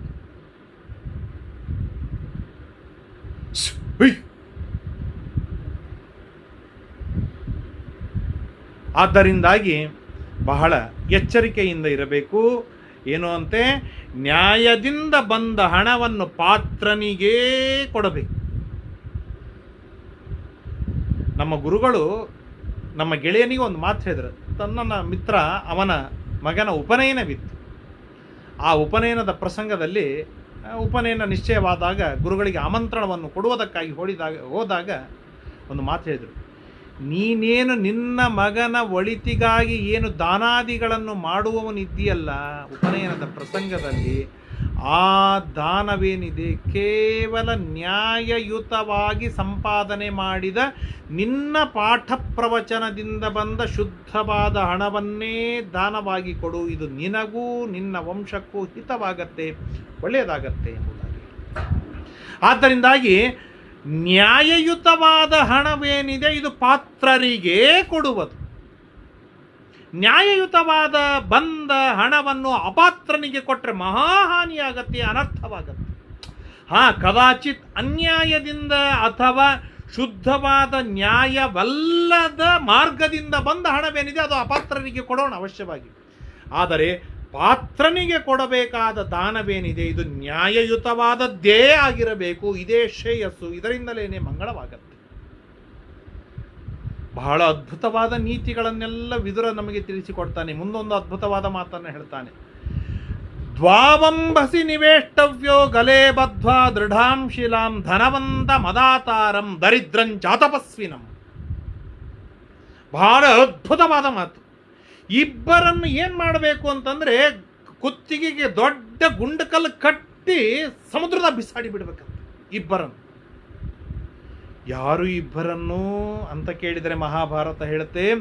Speaker 1: ಆದ್ದರಿಂದಾಗಿ ಬಹಳ ಎಚ್ಚರಿಕೆಯಿಂದ ಇರಬೇಕು. ಏನು ಅಂತೆ? ನ್ಯಾಯದಿಂದ ಬಂದ ಹಣವನ್ನು ಪಾತ್ರನಿಗೇ ಕೊಡಬೇಕು. ನಮ್ಮ ಗುರುಗಳು ನಮ್ಮ ಗೆಳೆಯನಿಗೆ ಒಂದು ಮಾತು ಹೇಳಿದ್ರು. ತನ್ನ ಮಿತ್ರ ಅವನ ಮಗನ ಉಪನಯನವಿತ್ತು ಆ ಉಪನಯನದ ಪ್ರಸಂಗದಲ್ಲಿ ಉಪನಯನ ನಿಶ್ಚಯವಾದಾಗ ಗುರುಗಳಿಗೆ ಆಮಂತ್ರಣವನ್ನು ಕೊಡುವುದಕ್ಕಾಗಿ ಹೊಡಿದಾಗ, ಹೋದಾಗ ಒಂದು ಮಾತು ಹೇಳಿದರು. ನೀನೇನು ನಿನ್ನ ಮಗನ ಒಳಿತಿಗಾಗಿ ಏನು ದಾನಾದಿಗಳನ್ನು ಮಾಡುವವನಿದ್ದೀಯಲ್ಲ, ಉಪನಯನದ ಪ್ರಸಂಗದಲ್ಲಿ ಆ ದಾನವೇನಿದೆ? ಕೇವಲ ನ್ಯಾಯಯುತವಾಗಿ ಸಂಪಾದನೆ ಮಾಡಿದ ನಿನ್ನ ಪಾಠ ಪ್ರವಚನದಿಂದ ಬಂದ ಶುದ್ಧವಾದ ಹಣವನ್ನೇ ದಾನವಾಗಿ ಕೊಡು. ಇದು ನಿನಗೂ ನಿನ್ನ ವಂಶಕ್ಕೂ ಹಿತವಾಗತ್ತೆ, ಒಳ್ಳೆಯದಾಗತ್ತೆ ಎಂಬುದಾಗಿ. ಆದ್ದರಿಂದಾಗಿ ನ್ಯಾಯಯುತವಾದ ಹಣವೇನಿದೆ? ಇದು ಪಾತ್ರರಿಗೆ ಕೊಡುವುದು. ನ್ಯಾಯಯುತವಾದ ಬಂದ ಹಣವನ್ನು ಅಪಾತ್ರನಿಗೆ ಕೊಟ್ಟರೆ ಮಹಾಹಾನಿಯಾಗತ್ತೆ, ಅನರ್ಥವಾಗತ್ತೆ. ಹಾ, ಕದಾಚಿತ್ ಅನ್ಯಾಯದಿಂದ ಅಥವಾ ಶುದ್ಧವಾದ ನ್ಯಾಯವಲ್ಲದ ಮಾರ್ಗದಿಂದ ಬಂದ ಹಣವೇನಿದೆ, ಅದು ಅಪಾತ್ರನಿಗೆ ಕೊಡೋಣ ಅವಶ್ಯವಾಗಿ. ಆದರೆ ಪಾತ್ರನಿಗೆ ಕೊಡಬೇಕಾದ ದಾನವೇನಿದೆ, ಇದು ನ್ಯಾಯಯುತವಾದದ್ದೇ ಆಗಿರಬೇಕು, ಇದೇ ಶ್ರೇಯಸ್ಸು, ಇದರಿಂದಲೇನೆ ಮಂಗಳವಾಗತ್ತೆ. ಬಹಳ ಅದ್ಭುತವಾದ ನೀತಿಗಳನ್ನೆಲ್ಲ ವಿದುರ ನಮಗೆ ತಿಳಿಸಿಕೊಡ್ತಾನೆ. ಮುಂದೊಂದು ಅದ್ಭುತವಾದ ಮಾತನ್ನು ಹೇಳ್ತಾನೆ. ದ್ವಾವಂಬಸಿ ನಿವೇಷ್ಟವ್ಯೋ ಗಲೇ ಬದ್ಧ್ವಾ ದೃಢಾಂ ಶಿಲಾಂ ಧನವಂತ ಮದಾತಾರಂ ದರಿದ್ರಂ ಚಾತಪಸ್ವಿನಂ ಬಹಳ ಅದ್ಭುತವಾದ ಮಾತು. ಇಬ್ಬರನ್ನು ಏನು ಮಾಡಬೇಕು ಅಂತಂದ್ರೆ ಕುತ್ತಿಗೆಗೆ ದೊಡ್ಡ ಗುಂಡಕಲ್ಲು ಕಟ್ಟಿ ಸಮುದ್ರದ ಬಿಸಾಡಿ ಬಿಡ್ಬೇಕಂತ ಇಬ್ಬರನ್ನು. ಯಾರು ಇಬ್ಬರನ್ನು ಅಂತ ಕೇಳಿದರೆ ಮಹಾಭಾರತ ಹೇಳುತ್ತೆ,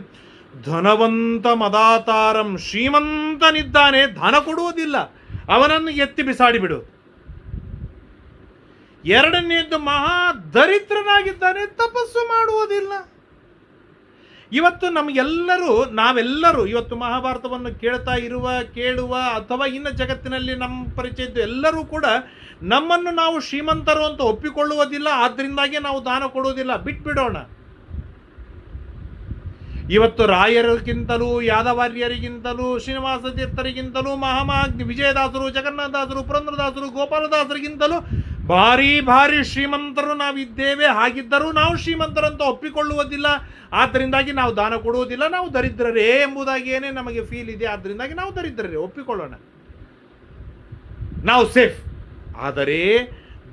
Speaker 1: ಧನವಂತ ಮದಾತಾರಂ ಶ್ರೀಮಂತನಿದ್ದಾನೆ, ಧನ ಕೊಡುವುದಿಲ್ಲ, ಅವನನ್ನು ಎತ್ತಿ ಬಿಸಾಡಿಬಿಡು ಎರಡನೆಯದ್ದು ಮಹಾ ದರಿದ್ರನಾಗಿದ್ದಾನೆ ತಪಸ್ಸು ಮಾಡುವುದಿಲ್ಲ. ಇವತ್ತು ನಮಗೆಲ್ಲರೂ, ನಾವೆಲ್ಲರೂ ಇವತ್ತು ಮಹಾಭಾರತವನ್ನು ಕೇಳ್ತಾ ಇರುವ, ಕೇಳುವ ಅಥವಾ ಇನ್ನು ಜಗತ್ತಿನಲ್ಲಿ ನಮ್ಮ ಪರಿಚಯದ್ದು ಎಲ್ಲರೂ ಕೂಡ ನಮ್ಮನ್ನು ನಾವು ಶ್ರೀಮಂತರು ಅಂತ ಒಪ್ಪಿಕೊಳ್ಳುವುದಿಲ್ಲ, ಆದ್ದರಿಂದಾಗಿ ನಾವು ದಾನ ಕೊಡುವುದಿಲ್ಲ. ಬಿಟ್ಬಿಡೋಣ. ಇವತ್ತು ರಾಯರಿಗಿಂತಲೂ, ಯಾದವಾರ್ಯರಿಗಿಂತಲೂ, ಶ್ರೀನಿವಾಸ ತೀರ್ಥರಿಗಿಂತಲೂ ಮಹಾಮಾಗ್ನಿ ವಿಜಯದಾಸರು, ಜಗನ್ನಾಥದಾಸರು, ಪುರಂದ್ರದಾಸರು, ಗೋಪಾಲದಾಸರಿಗಿಂತಲೂ ಭಾರಿ ಭಾರಿ ಶ್ರೀಮಂತರು ನಾವಿದ್ದೇವೆ. ಹಾಗಿದ್ದರೂ ನಾವು ಶ್ರೀಮಂತರಂತ ಒಪ್ಪಿಕೊಳ್ಳುವುದಿಲ್ಲ. ಆದ್ದರಿಂದಾಗಿ ನಾವು ದಾನ ಕೊಡುವುದಿಲ್ಲ. ನಾವು ದರಿದ್ರರೇ ಎಂಬುದಾಗಿ ಏನೇ ನಮಗೆ ಫೀಲ್ ಇದೆ. ಆದ್ದರಿಂದಾಗಿ ನಾವು ದರಿದ್ರರೇ. ಒಪ್ಪಿಕೊಳ್ಳೋಣ. ನಾವು ಸೇಫ್ ಆದರೆ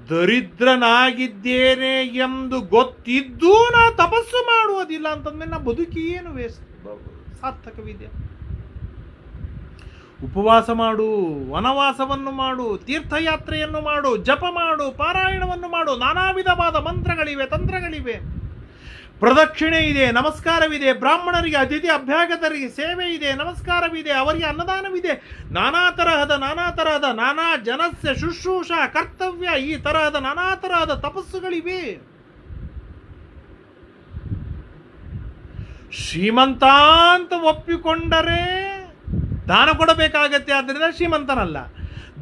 Speaker 1: ದರಿದ್ರನಾಗಿದ್ದೇನೆ ಎಂದು ಗೊತ್ತಿದ್ದೂ ನಾ ತಪಸ್ಸು ಮಾಡುವುದಿಲ್ಲ ಅಂತಂದ್ಮೇಲೆ ನಾ ಬದುಕಿ ಏನು ವೇಸ್ಟ್? ಸಾರ್ಥಕವಿದೆ. ಉಪವಾಸ ಮಾಡು, ವನವಾಸವನ್ನು ಮಾಡು, ತೀರ್ಥಯಾತ್ರೆಯನ್ನು ಮಾಡು, ಜಪ ಮಾಡು, ಪಾರಾಯಣವನ್ನು ಮಾಡು ನಾನಾ ವಿಧವಾದ ಮಂತ್ರಗಳಿವೆ, ತಂತ್ರಗಳಿವೆ. ಪ್ರದಕ್ಷಿಣೆ ಇದೆ ನಮಸ್ಕಾರವಿದೆ, ಬ್ರಾಹ್ಮಣರಿಗೆ ಅತಿಥಿ ಅಭ್ಯಾಗತರಿಗೆ ಸೇವೆ ಇದೆ ನಮಸ್ಕಾರವಿದೆ, ಅವರಿಗೆ ಅನ್ನದಾನವಿದೆ. ನಾನಾ ತರಹದ ನಾನಾ ತರಹದ, ನಾನಾ ಜನಸ್ಯ ಶುಶ್ರೂಷ, ಕರ್ತವ್ಯ, ಈ ತರಹದ, ನಾನಾ ತರಹದ ತಪಸ್ಸುಗಳಿವೆ. ಶ್ರೀಮಂತ ಅಂತ ಒಪ್ಪಿಕೊಂಡರೆ ದಾನ ಕೊಡಬೇಕಾಗತ್ತೆ, ಆದ್ದರಿಂದ ಶ್ರೀಮಂತನಲ್ಲ.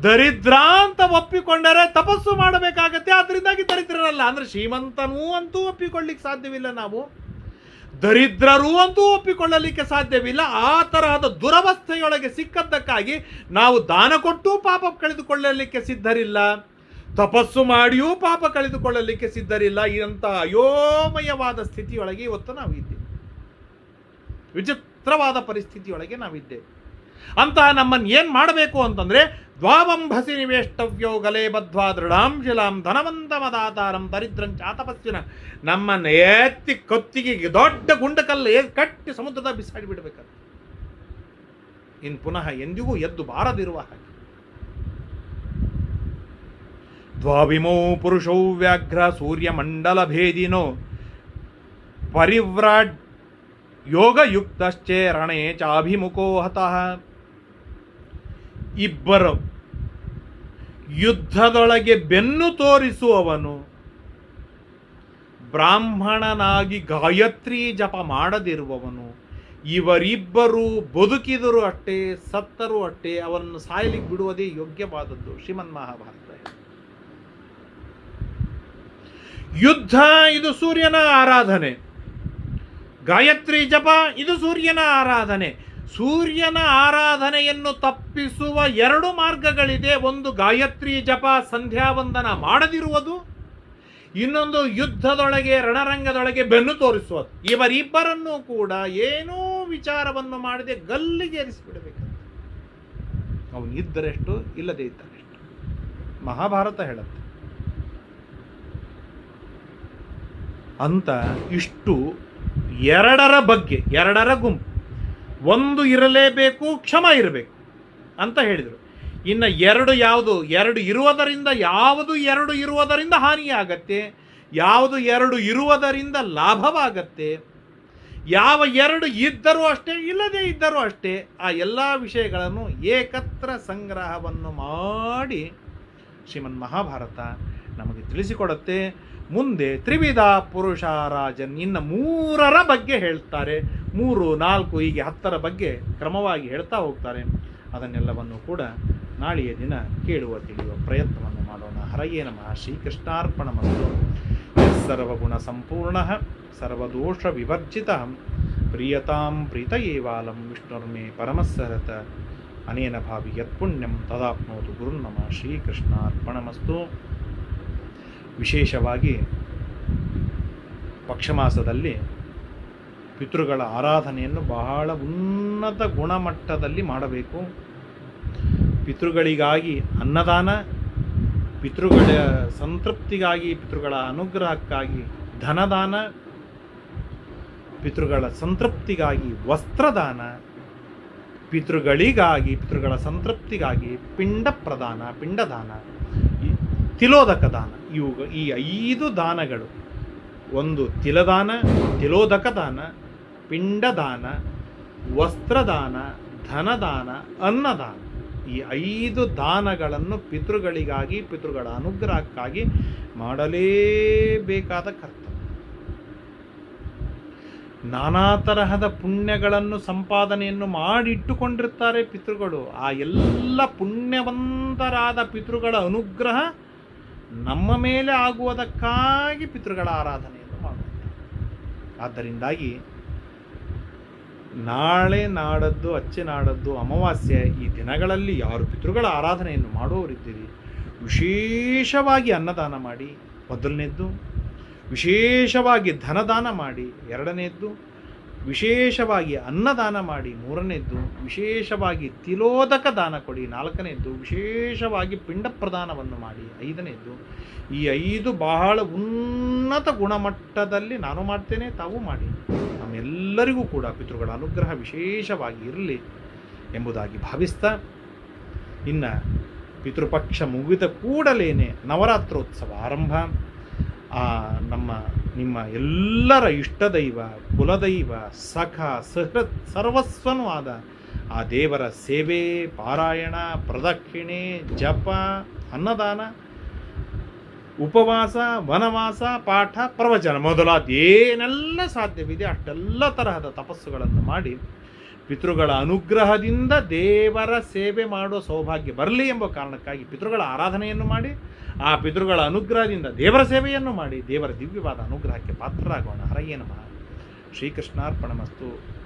Speaker 1: ದರಿದ್ರ ಅಂತ ಒಪ್ಪಿಕೊಂಡರೆ ತಪಸ್ಸು ಮಾಡಬೇಕಾಗತ್ತೆ ಅದರಿಂದಾಗಿ ದರಿದ್ರರಲ್ಲ. ಅಂದ್ರೆ ಶ್ರೀಮಂತನೂ ಅಂತೂ ಒಪ್ಪಿಕೊಳ್ಳಿಕ್ಕೆ ಸಾಧ್ಯವಿಲ್ಲ ನಾವು. ದರಿದ್ರರೂ ಅಂತೂ ಒಪ್ಪಿಕೊಳ್ಳಲಿಕ್ಕೆ ಸಾಧ್ಯವಿಲ್ಲ. ಆ ತರಹದ ದುರವಸ್ಥೆಯೊಳಗೆ ಸಿಕ್ಕದ್ದಕ್ಕಾಗಿ ನಾವು ದಾನ ಕೊಟ್ಟು ಪಾಪ ಕಳೆದುಕೊಳ್ಳಲಿಕ್ಕೆ ಸಿದ್ಧರಿಲ್ಲ. ತಪಸ್ಸು ಮಾಡಿಯೂ ಪಾಪ ಕಳೆದುಕೊಳ್ಳಲಿಕ್ಕೆ ಸಿದ್ಧರಿಲ್ಲ. ಇಂಥ ಅಯೋಮಯವಾದ ಸ್ಥಿತಿಯೊಳಗೆ ಇವತ್ತು ನಾವು ಇದ್ದೇವೆ ವಿಚಿತ್ರವಾದ ಪರಿಸ್ಥಿತಿಯೊಳಗೆ ನಾವಿದ್ದೇವೆ. ಅಂತಹ ನಮ್ಮನ್ನು ಏನು ಮಾಡಬೇಕು ಅಂತಂದ್ರೆ ದ್ವಾವಂಭಸಿ ನಿವೇಷ್ಟವ್ಯೋ ಗಲೇ ಬದ್ವಾ ದೃಢಾಂ ಶಿಲಾಂ ಧನವಂತ ಮದಾತಾರಂ ದರಿದ್ರಂ ಚಾತಪಸ್ವಿನ. ನಮ್ಮನ್ನು ಎತ್ತಿ ಕತ್ತಿಗೆ ದೊಡ್ಡ ಗುಂಡಕಲ್ಲು ಕಟ್ಟಿ ಸಮುದ್ರದ ಬಿಸಾಡಿ ಬಿಡಬೇಕಂತ ಇನ್ನು ಪುನಃ ಎಂದಿಗೂ ಎದ್ದು ಬಾರದಿರುವ ಹಾಗೆ. ದ್ವಾವಿಮೌ ಪುರುಷೌ ವ್ಯಾಘ್ರ ಸೂರ್ಯಮಂಡಲ ಭೇದಿನೋ ಪರಿವ್ರಾಡ್ ಯೋಗಯುಕ್ತಶ್ಚೇ ರಣೇ ಚಾಭಿಮುಖೋ ಹತಃ. ಇಬ್ಬರು. ಯುದ್ಧದೊಳಗೆ ಬೆನ್ನು ತೋರಿಸುವವನು ಬ್ರಾಹ್ಮಣನಾಗಿ ಗಾಯತ್ರಿ ಜಪ ಮಾಡದಿರುವವನು. ಇವರಿಬ್ಬರು ಬದುಕಿದರು ಅಷ್ಟೇ, ಸತ್ತರು ಅಷ್ಟೇ ಅವರನ್ನು ಸಾಯಲಿಕ್ಕೆ ಬಿಡುವುದೇ ಯೋಗ್ಯವಾದದ್ದು. ಶ್ರೀಮನ್ ಮಹಾಭಾರತ. ಯುದ್ಧ, ಇದು ಸೂರ್ಯನ ಆರಾಧನೆ. ಗಾಯತ್ರಿ ಜಪ, ಇದು ಸೂರ್ಯನ ಆರಾಧನೆ. ಸೂರ್ಯನ ಆರಾಧನೆಯನ್ನು ತಪ್ಪಿಸುವ ಎರಡು ಮಾರ್ಗಗಳಿದೆ. ಒಂದು ಗಾಯತ್ರಿ ಜಪ, ಸಂಧ್ಯಾವಂದನ ಮಾಡದಿರುವುದು. ಇನ್ನೊಂದು ಯುದ್ಧದೊಳಗೆ, ರಣರಂಗದೊಳಗೆ ಬೆನ್ನು ತೋರಿಸುವುದು. ಇವರಿಬ್ಬರನ್ನೂ ಕೂಡ ಏನೂ ವಿಚಾರವನ್ನು ಮಾಡದೆ ಗಲ್ಲಿಗೆ ಏರಿಸಿಬಿಡಬೇಕು ಅವನು ಇದ್ದರೆಷ್ಟು ಇಲ್ಲದೆ ಇದ್ದರೆಷ್ಟು. ಮಹಾಭಾರತ ಹೇಳುತ್ತೆ. ಅಂತ ಇಷ್ಟು ಎರಡರ ಬಗ್ಗೆ, ಎರಡರ ಗುಂಪು ಒಂದು ಇರಲೇಬೇಕು, ಕ್ಷಮ ಇರಬೇಕು ಅಂತ ಹೇಳಿದರು. ಇನ್ನು ಎರಡು ಯಾವುದು? ಎರಡು ಇರುವುದರಿಂದ, ಯಾವುದು ಎರಡು ಇರುವುದರಿಂದ ಹಾನಿಯಾಗತ್ತೆ? ಯಾವುದು ಎರಡು ಇರುವುದರಿಂದ ಲಾಭವಾಗತ್ತೆ? ಯಾವ ಎರಡು ಇದ್ದರೂ ಅಷ್ಟೇ, ಇಲ್ಲದೇ ಇದ್ದರೂ ಅಷ್ಟೇ, ಆ ಎಲ್ಲ ವಿಷಯಗಳನ್ನು ಏಕತ್ರ ಸಂಗ್ರಹವನ್ನು ಮಾಡಿ ಶ್ರೀಮನ್ ಮಹಾಭಾರತ ನಮಗೆ ತಿಳಿಸಿಕೊಡುತ್ತೆ. ಮುಂದೆ ತ್ರಿವಿಧ ಪುರುಷಾರಾಜನ್ ಇನ್ನು ಮೂರರ ಬಗ್ಗೆ ಹೇಳ್ತಾರೆ. ಮೂರು, ನಾಲ್ಕು, ಹೀಗೆ ಹತ್ತರ ಬಗ್ಗೆ ಕ್ರಮವಾಗಿ ಹೇಳ್ತಾ ಹೋಗ್ತಾರೆ. ಅದನ್ನೆಲ್ಲವನ್ನು ಕೂಡ ನಾಳೆಯ ದಿನ ಕೇಳುವ, ತಿಳಿಯುವ ಪ್ರಯತ್ನವನ್ನು ಮಾಡೋಣ. ಹರಯೇ ನಮಃ. ಶ್ರೀಕೃಷ್ಣಾರ್ಪಣ ಮತ್ತು ಸರ್ವಗುಣ ಸಂಪೂರ್ಣ, ಸರ್ವದೋಷ ವಿವರ್ಜಿತ, ಪ್ರಿಯತಾಂ ಪ್ರೀತ ಏವಾಲಂ ವಿಷ್ಣುರ್ಮೇ ಪರಮಸ್ಸರತ ಅನೇನ ಭಾವಿ ಯತ್ಪುಣ್ಯಂ ತದಾಪ್ನೋದು ಗುರುನ್ನಮ ಶ್ರೀಕೃಷ್ಣಾರ್ಪಣಮಸ್ತು. ವಿಶೇಷವಾಗಿ ಪಕ್ಷಮಾಸದಲ್ಲಿ ಪಿತೃಗಳ ಆರಾಧನೆಯನ್ನು ಬಹಳ ಉನ್ನತ ಗುಣಮಟ್ಟದಲ್ಲಿ ಮಾಡಬೇಕು. ಪಿತೃಗಳಿಗಾಗಿ ಅನ್ನದಾನ, ಪಿತೃಗಳ ಸಂತೃಪ್ತಿಗಾಗಿ, ಪಿತೃಗಳ ಅನುಗ್ರಹಕ್ಕಾಗಿ ಧನದಾನ, ಪಿತೃಗಳ ಸಂತೃಪ್ತಿಗಾಗಿ ವಸ್ತ್ರದಾನ, ಪಿತೃಗಳಿಗಾಗಿ, ಪಿತೃಗಳ ಸಂತೃಪ್ತಿಗಾಗಿ ಪಿಂಡ ಪ್ರದಾನ ಪಿಂಡದಾನ. ತಿಲೋದಕ ದಾನ ಇವು ಈ ಐದು ದಾನಗಳು. ಒಂದು ತಿಲದಾನ ತಿಲೋದಕ ದಾನ ಪಿಂಡದಾನ, ವಸ್ತ್ರದಾನ, ಧನದಾನ, ಅನ್ನದಾನ. ಈ ಐದು ದಾನಗಳನ್ನು ಪಿತೃಗಳಿಗಾಗಿ ಪಿತೃಗಳ ಅನುಗ್ರಹಕ್ಕಾಗಿ ಮಾಡಲೇಬೇಕಾದ ಕರ್ತವ್ಯ. ನಾನಾ ತರಹದ ಪುಣ್ಯಗಳನ್ನು ಸಂಪಾದನೆಯನ್ನು ಮಾಡಿಟ್ಟುಕೊಂಡಿರ್ತಾರೆ ಪಿತೃಗಳು. ಆ ಎಲ್ಲ ಪುಣ್ಯವಂತರಾದ ಪಿತೃಗಳ ಅನುಗ್ರಹ ನಮ್ಮ ಮೇಲೆ ಆಗುವುದಕ್ಕಾಗಿ ಪಿತೃಗಳ ಆರಾಧನೆಯನ್ನು ಮಾಡುತ್ತಾರೆ. ಆದ್ದರಿಂದಾಗಿ ನಾಳೆ ನಾಡದ್ದು, ಅಚ್ಚೆ ನಾಡದ್ದು, ಅಮಾವಾಸ್ಯೆ ಈ ದಿನಗಳಲ್ಲಿ ಯಾರು ಪಿತೃಗಳ ಆರಾಧನೆಯನ್ನು ಮಾಡುವವರಿದ್ದೀರಿ? ವಿಶೇಷವಾಗಿ ಅನ್ನದಾನ ಮಾಡಿ, ಮೊದಲನೇದ್ದು, ವಿಶೇಷವಾಗಿ ಧನದಾನ ಮಾಡಿ, ಎರಡನೇದ್ದು ವಿಶೇಷವಾಗಿ ಅನ್ನದಾನ ಮಾಡಿ ಮೂರನೇದ್ದು, ವಿಶೇಷವಾಗಿ ತಿಲೋದಕ ದಾನ ಕೊಡಿ ನಾಲ್ಕನೇದ್ದು, ವಿಶೇಷವಾಗಿ ಪಿಂಡ ಪ್ರದಾನವನ್ನು ಮಾಡಿ ಐದನೇದ್ದು, ಈ ಐದು ಬಹಳ ಉನ್ನತ ಗುಣಮಟ್ಟದಲ್ಲಿ ನಾನು ಮಾಡ್ತೇನೆ, ತಾವು ಮಾಡಿ. ನಮ್ಮೆಲ್ಲರಿಗೂ ಕೂಡ ಪಿತೃಗಳ ಅನುಗ್ರಹ ವಿಶೇಷವಾಗಿ ಇರಲಿ ಎಂಬುದಾಗಿ ಭಾವಿಸ್ತಾ, ಇನ್ನು ಪಿತೃಪಕ್ಷ ಮುಗಿದ ಕೂಡಲೇ ನವರಾತ್ರೋತ್ಸವ ಆರಂಭ. ನಮ್ಮ ನಿಮ್ಮ ಎಲ್ಲರ ಇಷ್ಟದೈವ, ಕುಲದೈವ, ಸಖ ಸಹೃತ್ ಸರ್ವಸ್ವನೂ ಆದ ಆ ದೇವರ ಸೇವೆ, ಪಾರಾಯಣ, ಪ್ರದಕ್ಷಿಣೆ, ಜಪ, ಅನ್ನದಾನ, ಉಪವಾಸ, ವನವಾಸ, ಪಾಠ, ಪ್ರವಚನ ಮೊದಲಾದ ಏನೆಲ್ಲ ಸಾಧ್ಯವಿದೆ ಅಷ್ಟೆಲ್ಲ ತರಹದ ತಪಸ್ಸುಗಳನ್ನು ಮಾಡಿ ಪಿತೃಗಳ ಅನುಗ್ರಹದಿಂದ ದೇವರ ಸೇವೆ ಮಾಡುವ ಸೌಭಾಗ್ಯ ಬರಲಿ ಎಂಬ ಕಾರಣಕ್ಕಾಗಿ ಪಿತೃಗಳ ಆರಾಧನೆಯನ್ನು ಮಾಡಿ, ಆ ಪಿತೃಗಳ ಅನುಗ್ರಹದಿಂದ ದೇವರ ಸೇವೆಯನ್ನು ಮಾಡಿ, ದೇವರ ದಿವ್ಯವಾದ ಅನುಗ್ರಹಕ್ಕೆ ಪಾತ್ರರಾಗೋಣ. ಹರಯೇ ನಮಃ. ಶ್ರೀಕೃಷ್ಣಾರ್ಪಣಮಸ್ತು.